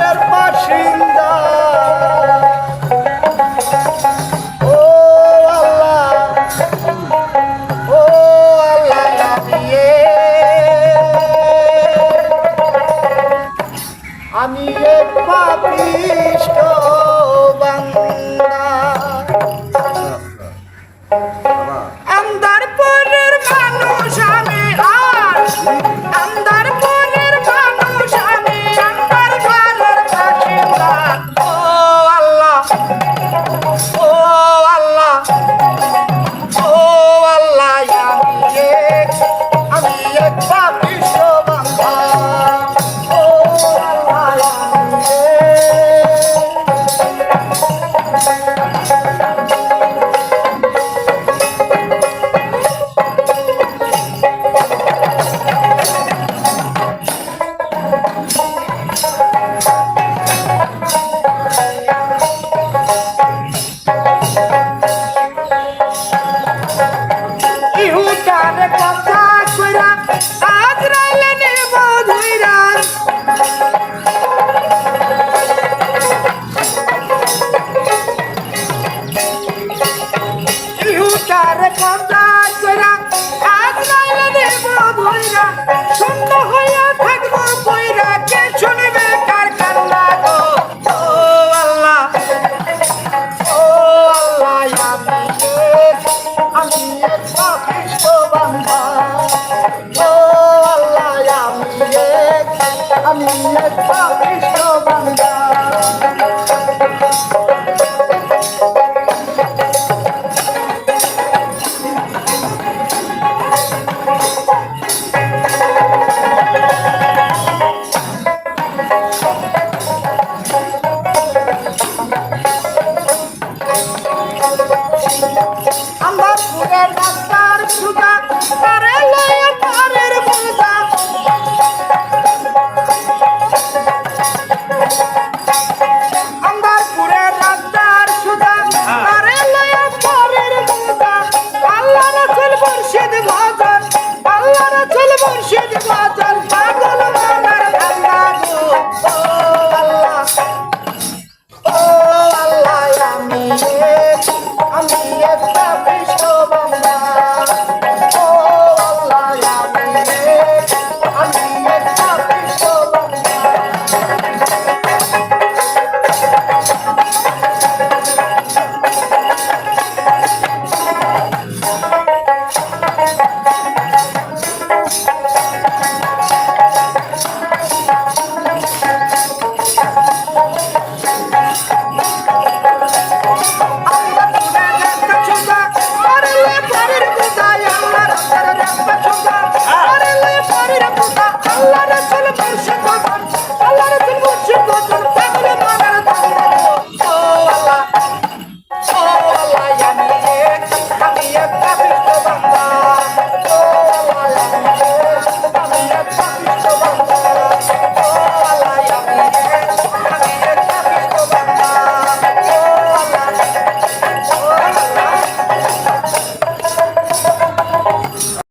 ঘরের বাসিন্দা। ও আল্লাহ ও আল্লাহ আমি এক পাপিষ্ট ইহুদার কথা কইরা আজরাইলে নেব ধইরা শূন্য হইয়া থাকব কইরা কে শুনবে কার কান্না গো আমি মুর্শিদ বাজার আল্লাহর চল মুর্শিদ বাজার